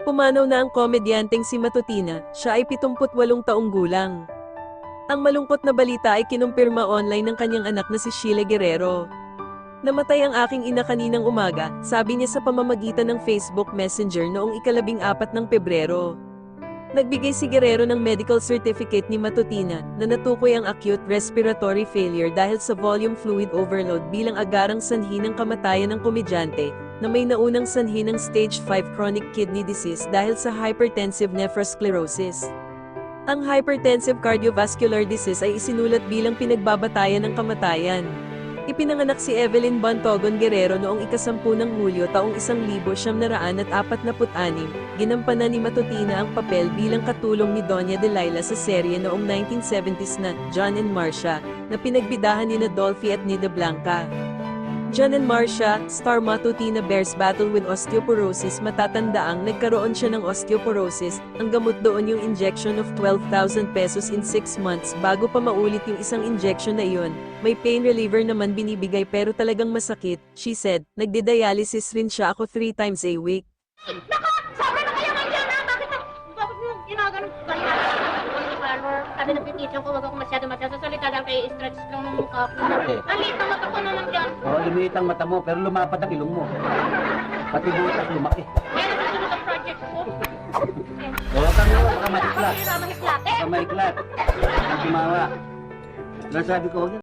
Pumanaw na ang komedyanteng si Matutina, siya ay 78 taong gulang. Ang malungkot na balita ay kinumpirma online ng kanyang anak na si Sheila Guerrero. Namatay ang aking ina kaninang umaga, sabi niya sa pamamagitan ng Facebook Messenger noong ikalabing apat ng Pebrero. Nagbigay si Guerrero ng medical certificate ni Matutina na natukoy ang acute respiratory failure dahil sa volume fluid overload bilang agarang sanhi ng kamatayan ng komedyante na may naunang sanhi ng stage 5 chronic kidney disease dahil sa hypertensive nephrosclerosis. Ang hypertensive cardiovascular disease ay isinulat bilang pinagbabatayan ng kamatayan. Ipinanganak si Evelyn Bantogon Guerrero noong ikasampu ng Hulyo taong 1946. Ginampanan ni Matutina ang papel bilang katulong ni Doña Delilah sa serye noong 1970s na John and Marcia, na pinagbidahan ni na Dolphy at Nida Blanca. John and Marcia, star Matutina Bears battle with osteoporosis matatandaang nagkaroon siya ng osteoporosis, ang gamot doon yung injection of 12,000 pesos in 6 months bago pa maulit yung isang injection na iyon. May pain reliever naman binibigay pero talagang masakit, she said, nagdidialysis rin siya ako 3 times a week. Sabi Sabi ng petition ko, wag ako masyado magsasalita dahil kay stretch lang ng mukha ko. Bakit? Ang liit ng mata ko na nandiyan. Oo, lumiit ang mata mo, pero lumapad ang ilong mo. Pati butas lumaki. Kaya nasusunod ang project ko. Oo, kang mo, baka maiklat. Mahirap mahiklate. Baka maiklat. Ang tumawa. Nasabi ko, huwag